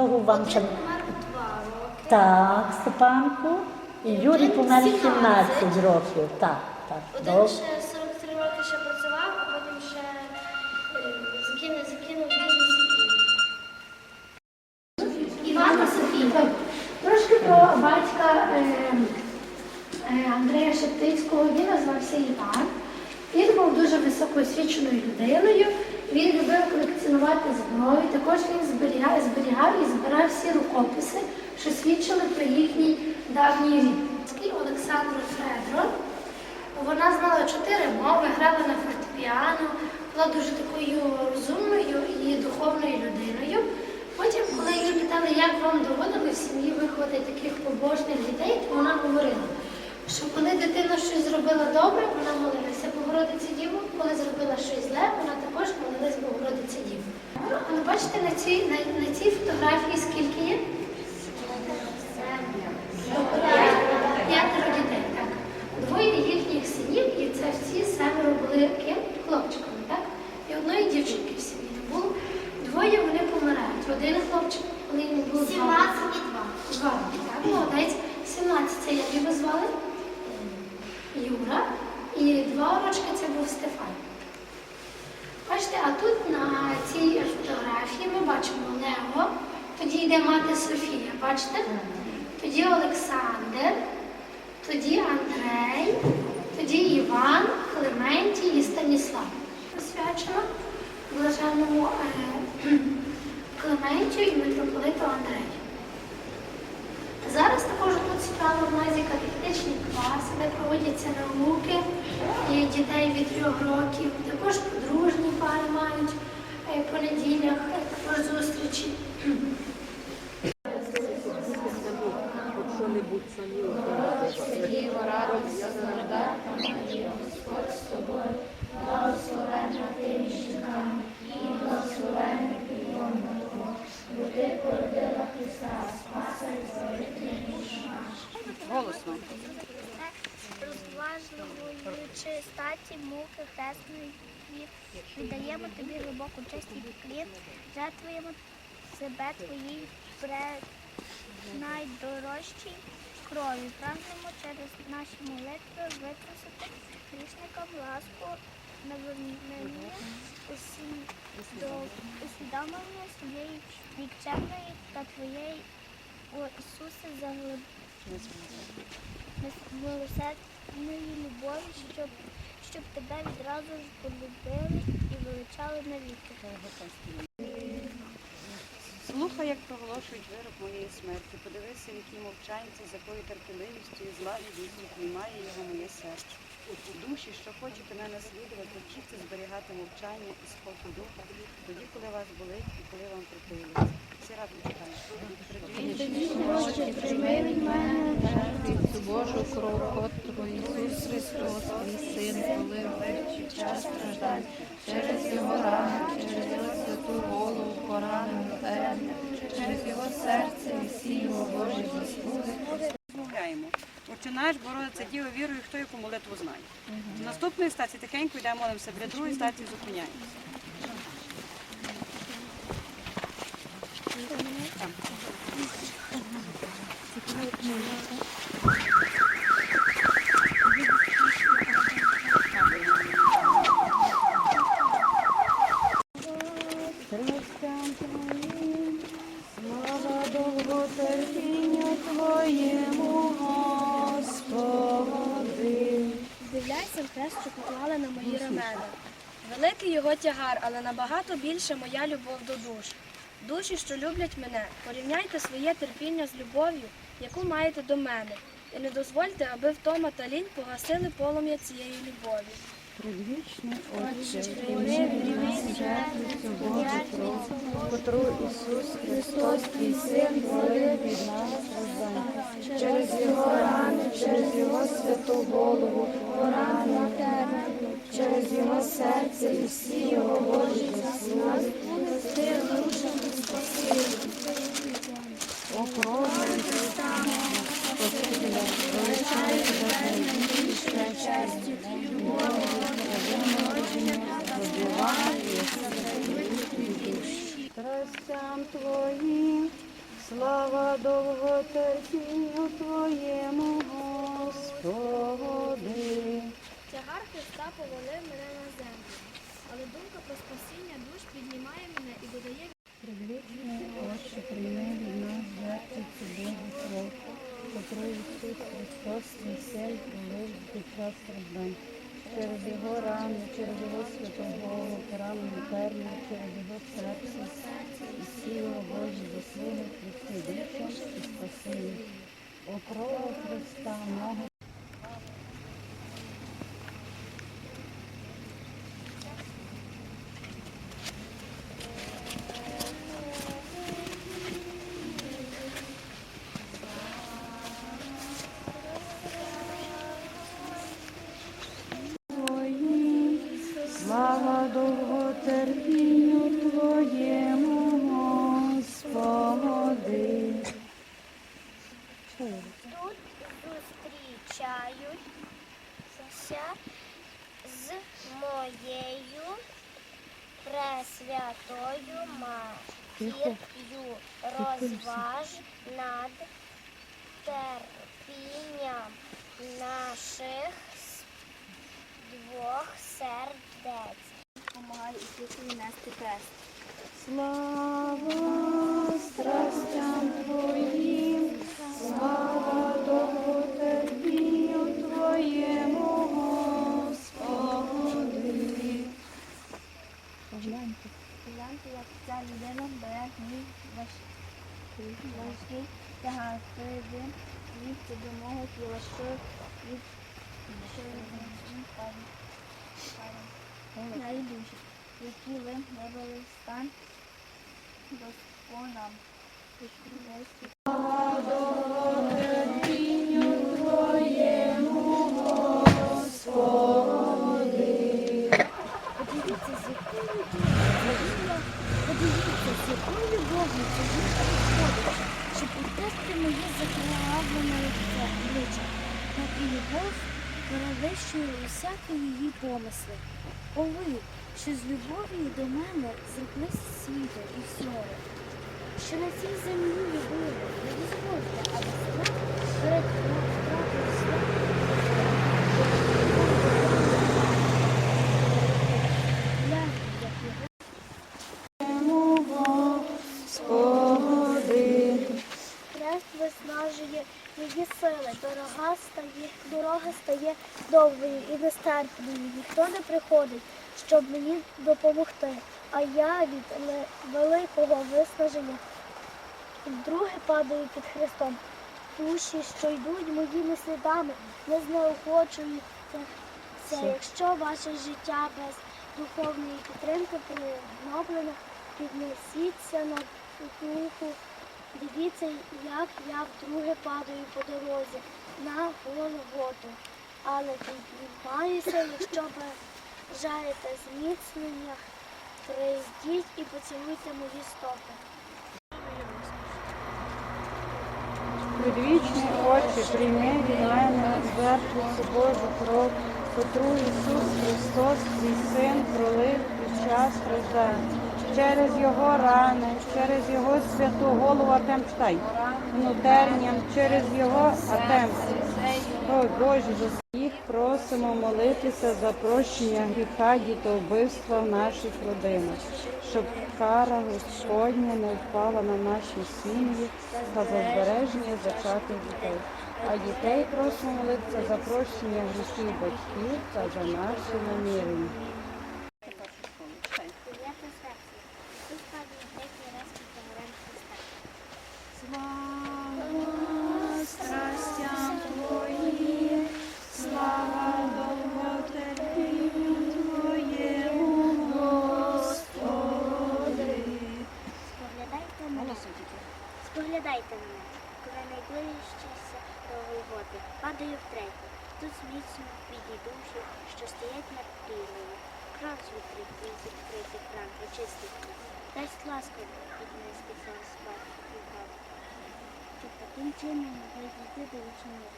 Того вам ще... Так, Степанку. І Юрій помер 17 17 років. Так, так. Один ще 43 роки ще працював, а потім ще е, закинув, закинув бізнес. і- Іван і Софія. Трошки про батька е, е, Андрея Шептицького. Він назвався Іван. Він був дуже високоосвіченою людиною. Він любив колекціонувати зброю. Також він і збирав всі рукописи, що свідчили про їхній давній рід. І Олександра Федро. Вона знала чотири мови, грала на фортепіано, була дуже такою розумною і духовною людиною. Потім, коли її питали, як вам доводили в сім'ї виховати таких побожних дітей, то вона говорила, що коли дитина щось зробила добре, вона молилася Богородиці Діву, коли зробила щось зле, вона також молилась Богородиці Діву. Ну, Але бачите, на цій, на, на цій фотографії скільки є? П'ятеро дітей, так. Двоє їхніх синів, і це всі семеро були ким? Хлопчиками, так? І одної дівчинки в сім'ї не було. Двоє вони помирають. Один хлопчик, коли йому було 17 і 2. Два роки, так, молодець. 17 це як його звали? Юра. І два рочки це був Стефан. Бачите, а тут на цій фотографії ми бачимо Лего, тоді йде мати Софія, бачите? Тоді Олександр, тоді Андрей, тоді Іван, Клементій і Станіслав. Посвячено блаженному е, Клементію і митрополиту Андрею. Зараз також тут справа в нас катехетичні класи, де проводяться науки дітей від трьох років. Також подружні пари мають в по неділях е, також зустрічі. Себе твоїй найдорожчій крові. Прагнемо через наші молитви витрусити грішникам ласку, навернення усвідомлення своєї нікчемної та твоєї, о Ісусе, заглиб милосердної любові, щоб, щоб тебе відразу ж полюбили і величали навіки. Слухай, як проголошують вирок моєї смерті. Подивися, в якій мовчанці, з якою терпеливістю і злагідністю приймає його моє серце. Душі, що хочете мене наслідувати, вчіться зберігати мовчання і спокій духа, тоді, коли вас болить і коли вам припилюється. Всі разом читаємо. Божу кров, котру Ісус Христос, твій Син, полив під час страждань, через Його рани, через поранену через Його серце Його Божі заслуги. Граємо. Отче наш, Богородиця Діва, вірую, хто яку молитву знає. З наступної стації тихенько йдемо молимося, для другої стації зупиняємося. Слава довготерпінню Твоєму, Господи. Дивляйся в хрест, що поклали на мої рамена. Великий його тягар, але набагато більше моя любов до душ. Душі, що люблять мене, порівняйте своє терпіння з любов'ю, яку маєте до мене, і не дозвольте, аби втома та лінь погасили полум'я цієї любові. Предвічний Отче, прийми нас жертву цю Божу кров, котру Ісус Христос, твій Син, пролив від нас. Святу голову, поранена тебе, через Його серце і всі Його Божі заслуги. Ти душам. О, крові Христа, Спасителя, величаю тебе найбільше честі, любові, Страстям Твоїм Слава довготерпінню Твоєму, Господи. Тягар Христа повалив мене на землю, але думка про спасіння душ піднімає мене і додає Предвічний Отче, прийми від нас жертву Божу кров, котру Ісус Христос Цей пролив під час страждань. Через його рани, через його святу голову, поранену термін, через його серце, і всі його Божі заслуги, Христи душам. О крова Христа, зустрічаються з моєю пресвятою матір'ю розваж над терпінням наших двох сердець. Помагай Ісусові нести хрест. Слава страстям Твоїм, слава довготерпінню любов перевищує усякі її помисли. О ви, що з любов'ю до мене зреклись світу і всього, що на цій землі любили, не дозвольте, аби страх перед втратою святу гляньте, як його Господи. Хрест виснажує її сили, дорога стає, дорога стає довгою і нестерпною. Ніхто не приходить, щоб мені допомогти. А я від великого виснаження вдруге падаю під Христом. Душі, що йдуть моїми слідами, не знеохочуються. Це якщо ваше життя без духовної підтримки пригноблено, піднесіться на духу Дивіться, як я вдруге падаю по дорозі на Голготу. Але піднімаюся, якщо бажаєте зміцнення, прийдіть і поцілуйте мої стопи. Предвічний Отче, прийми від мене жертву Божу кров, котру Ісус Христос, твій Син, пролив під час страждань. Через Його рани, через Його святу голову Артем читай, внутерням, через Його Артем. Ой, Боже, за їх просимо молитися за прощення гріха дітовбивства в наших родинах, щоб кара Господня не впала на наші сім'ї та за збереження зачатих дітей. А дітей просимо молитися за прощення гріхів батьків та за наші намірення. Дев'яте серце. Ісус падає третій раз під тягарем Христа. Слава страстям Твоїм, слава довготерпінню Твоєму, Господи. Споглядайте мене. Споглядайте мене, коли найближчеся до Голготи. Падаю втретє. Тут зміцно віді душі, що стоять над прірвою. Кров звідти відкритих ран, очистить. Дасть ласку піднестися спати відгав. Щоб таким чином дійти до життя.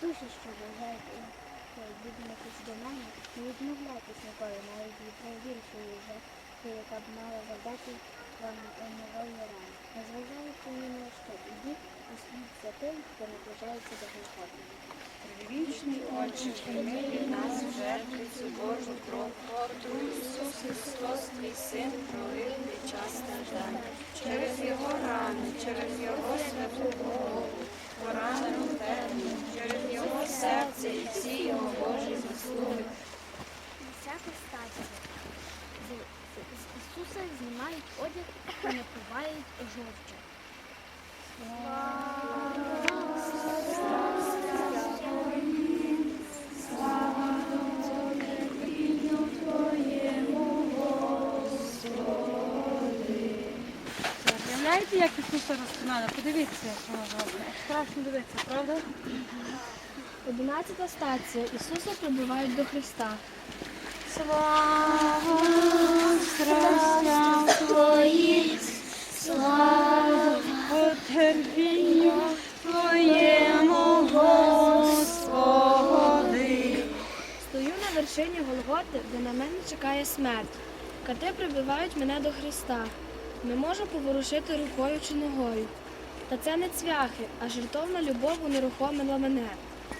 Душі, що бажають відмовитись до мене, не відмовляйтесь ніколи, навіть від найбільшої жертви, яка б мала завдати вам нової рани. Незважаючи ні на що, ідіть у слід за тим, хто наближається до Голгофи. Вічний Отче, від нас в жертву цю Божу кров, котру Ісус Христос, твій Син, пролив під час страждань. Через Його рани, через Його святу голову, поранену термін, через Його серце і всі Його Божі заслуги. На всяку стацію. З, Ісуса знімають одяг і напувають жовчу. Уявляєте, як Ісуса розпинали? Подивіться, що вона. Страшно дивитися, правда? Одинадцята стація. Ісуса прибувають до Христа. Слава страстям Твоїм, слава терпінню Твоєму, Господи. Стою на вершині Голготи, де на мене чекає смерть. Кати прибивають мене до Христа. Не можу поворушити рукою чи ногою. Та це не цвяхи, а жертовна любов унерухомила мене.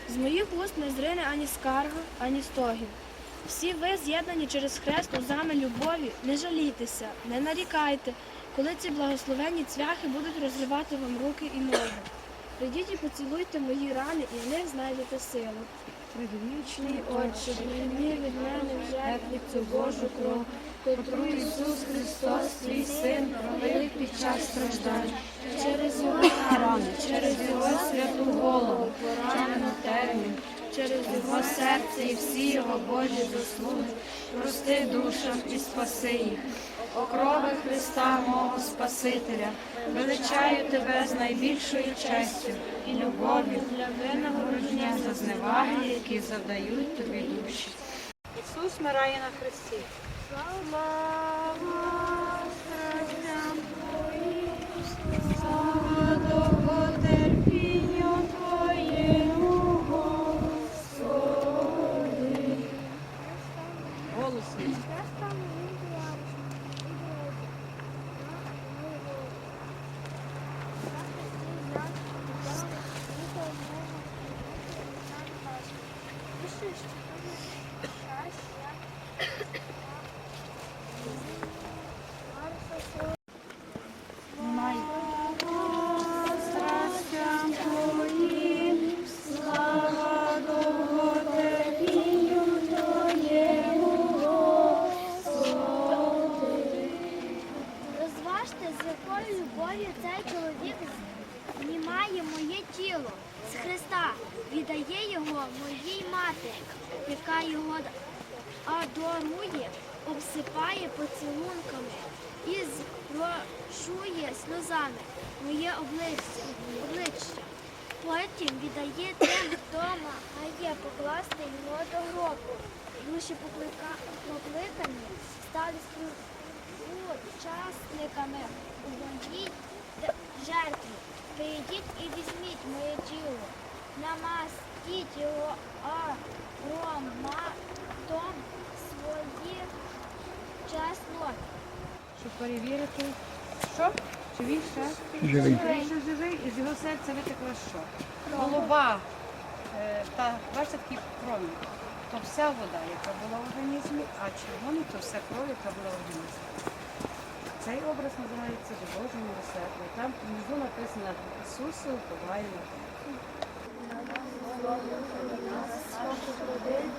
З моїх уст не зрине ані скарга, ані стогін. Всі ви з'єднані через хрест узами любові, не жалійтеся, не нарікайте, коли ці благословенні цвяхи будуть розривати вам руки і ноги. Прийдіть і поцілуйте мої рани, і в них знайдете силу. Предвічний Отче, від мене в жертві цю Божу кров, котру Ісус Христос, твій Син, пролив під час страждань. через його рани, через Його святу голову, поранену термін, через Його серце і всі Його Божі заслуги, прости душам і спаси їх. Окрови Христа, мого Спасителя, величаю тебе з найбільшою честю і любов'ю для винагородження за зневаги, які завдають тобі душі. Ісус вмирає на хресті. Слава страстям Твоїм, слава довготерпінню Твоєму, Господи. Голосно. Страстям Твоїм, слава довготерпінню Твоєму, Господи. Розважте, з якою любов'ю цей чоловік знімає моє тіло з Христа, віддає його моїй матері, яка його адорує, обсипає поцілунками і зрошує сльозами моє обличчя. обличчя. Потім віддає тим, хто має покласти його до гробу. Душі поклика- покликані стали учасниками у моїй жертві. Прийдіть і візьміть моє тіло, намастіть його ароматом своїх чеснот. щоб перевірити, що? Чи він ще? Живий. Він ще живий, і з його серця витекла що? Голова, е, та бачите такі крові. То вся вода, яка була в організмі, а червоний то вся кров, яка була в організмі. Цей образ називається Божого милосердя. Там внизу написано Ісусу уповаю на тебе. Близько половина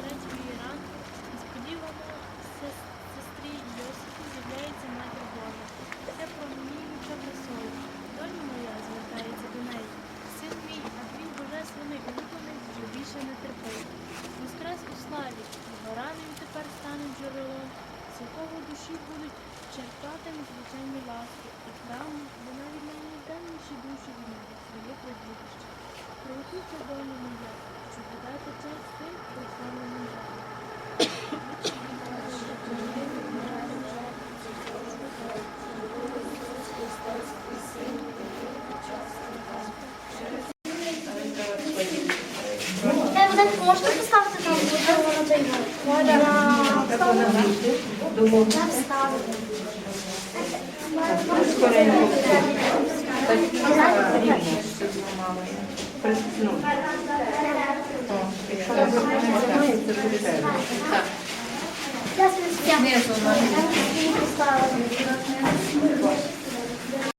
третьої ранку несподівано сес- сестрі душі будуть черпати незвичайні ласки і храм, бо навіть найневденніші душі віднайдуть своє прибіжище. Приготуйся долі моя, щоб віддати час тим прославленим жалям. Можна поставити там той Можна. Вставити. Я собі поставила.